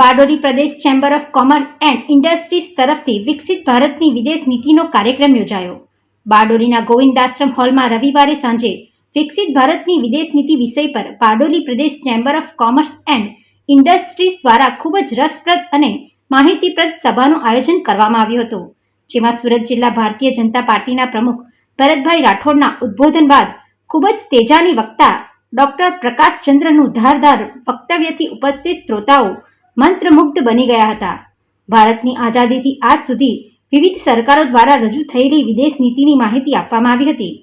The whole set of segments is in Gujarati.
Bardoli Pradesh chamber of commerce and industries તરફથી વિકસિત ભારતની વિદેશ નીતિનો કાર્યક્રમ યોજાયો. બારડોલીના ગોવિંદાશ્રમ હોલમાં રવિવારે સાંજે વિકસિત ભારતની વિદેશ નીતિ વિષય પર બારડોલી પ્રદેશ chamber of commerce and industries દ્વારા ખૂબ જ રસપ્રદ અને માહિતીપ્રદ સભાનું આયોજન કરવામાં આવ્યું હતું, જેમાં સુરત જિલ્લા ભારતીય જનતા પાર્ટીના પ્રમુખ ભરતભાઈ રાઠોડના ઉદ્બોધન બાદ ખૂબ જ તેજાની વક્તા ડોક્ટર પ્રકાશચંદ્રનું ધારદાર વક્તવ્યથી ઉપસ્થિત શ્રોતાઓ મંત્રમુગ્ધ બની ગયા હતા. ભારતની આઝાદીથી આજ સુધી વિવિધ સરકારો દ્વારા રજૂ થયેલી વિદેશ નીતિની માહિતી આપવામાં આવી હતી.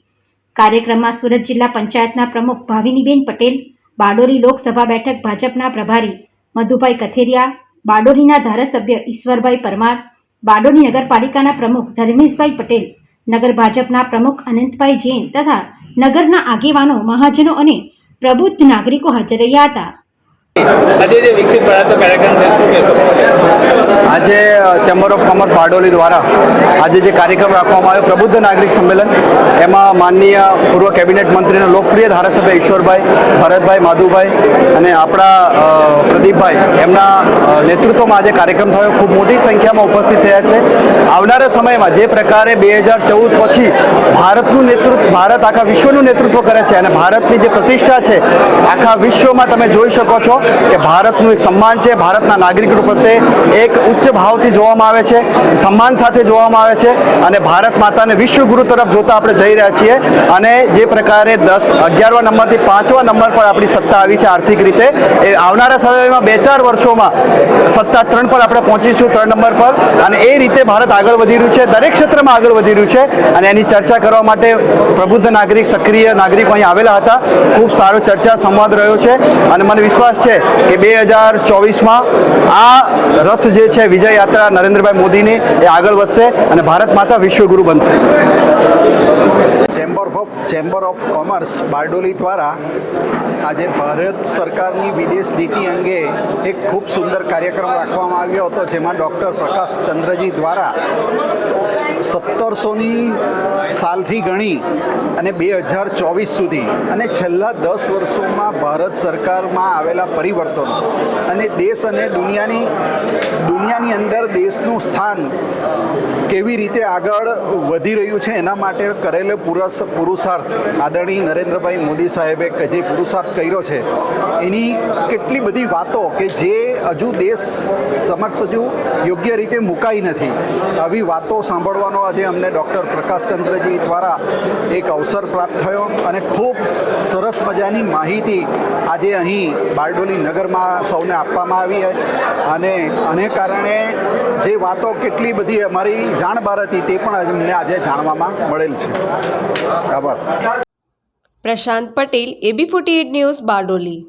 કાર્યક્રમમાં સુરત જિલ્લા પંચાયતના પ્રમુખ ભાવિનીબેન પટેલ, બારડોલી લોકસભા બેઠક ભાજપના પ્રભારી મધુભાઈ કથેરિયા, બારડોલીના ધારાસભ્ય ઈશ્વરભાઈ પરમાર, બારડોલી નગરપાલિકાના પ્રમુખ ધર્મેશભાઈ પટેલ, નગર ભાજપના પ્રમુખ અનંતભાઈ જૈન તથા નગરના આગેવાનો, મહાજનો અને પ્રબુદ્ધ નાગરિકો હાજર રહ્યા હતા. આજે જે ચેમ્બર ઓફ કોમર્સ બારડોલી દ્વારા આજે જે કાર્યક્રમ રાખવામાં આવ્યો, પ્રબુદ્ધ નાગરિક સંમેલન, એમાં માનનીય પૂર્વ કેબિનેટ મંત્રીના લોકપ્રિય ધારાસભ્ય ઈશ્વરભાઈ, ભરતભાઈ, માધુભાઈ અને આપણા પ્રદીપભાઈ, એમના નેતૃત્વમાં આજે કાર્યક્રમ થયો. ખૂબ મોટી સંખ્યામાં ઉપસ્થિત થયા છે. આવનારા સમયમાં જે પ્રકારે બે હજાર ચૌદ પછી ભારતનું નેતૃત્વ, ભારત આખા વિશ્વનું નેતૃત્વ કરે છે અને ભારતની જે પ્રતિષ્ઠા છે, આખા વિશ્વમાં તમે જોઈ શકો છો. કે ભારતનું એક સન્માન છે, ભારતના નાગરિકો પ્રત્યે એક ઉચ્ચ ભાવથી જોવામાં આવે છે, સન્માન સાથે જોવામાં આવે છે અને ભારત માતાને વિશ્વગુરુ તરફ જોતા આપણે જઈ રહ્યા છીએ અને જે પ્રકારે દસ, અગિયારવા નંબરથી પાંચમા નંબર પર આપણી સત્તા આવી છે આર્થિક રીતે. એ આવનારા સમયમાં બે ચાર વર્ષોમાં સત્તા ત્રણ પર આપણે પહોંચીશું, ત્રણ નંબર પર. અને એ રીતે ભારત આગળ વધી રહ્યું છે, દરેક ક્ષેત્રમાં આગળ વધી રહ્યું છે. અને એની ચર્ચા કરવા માટે પ્રબુદ્ધ નાગરિક, સક્રિય નાગરિકો અહીં આવેલા હતા. ખૂબ સારો ચર્ચા, સંવાદ રહ્યો છે. અને મને વિશ્વાસ છે કે બે હજાર ચોવીસમાં આ રથ જે છે, વિજય યાત્રા નરેન્દ્રભાઈ મોદીની, એ આગળ વધશે અને ભારત માતા વિશ્વગુરુ બનશે. Chamber of chamber of commerce Bardoli દ્વારા આજે ભારત સરકારની વિદેશ નીતિ અંગે એક ખૂબ સુંદર કાર્યક્રમ રાખવામાં આવ્યો હતો, જેમાં ડૉક્ટર પ્રકાશ ચંદ્રજી દ્વારા સત્તરસોની સાલથી ગણી અને બે હજાર ચોવીસ સુધી અને છેલ્લા દસ વર્ષોમાં ભારત સરકારમાં આવેલા પરિવર્તનો. અને દેશ અને દુનિયાની દુનિયાની અંદર દેશનું સ્થાન કેવી રીતે આગળ વધી રહ્યું છે એના માટે કરેલો પુરસ, પુરુષાર્થ. આદરણીય નરેન્દ્રભાઈ મોદી સાહેબે કે જે પુરુષાર્થ કર્યો છે, એની કેટલી બધી વાતો કે જે હજુ દેશ સમક્ષ હજુ યોગ્ય રીતે મુકાઈ નથી. આવી વાતો સાંભળવાનો આજે અમને ડૉક્ટર પ્રકાશચંદ્રજી દ્વારા એક અવસર પ્રાપ્ત થયો અને ખૂબ સરસ મજાની માહિતી આજે અહીં બારડોલી નગરમાં સૌને આપવામાં આવી અને આને કારણે જે વાતો કેટલી બધી અમારી જાણબાર હતી તે પણ અમને આજે જાણવામાં મળેલ છે. આભાર. Prashant Patel AB forty news Bardoli.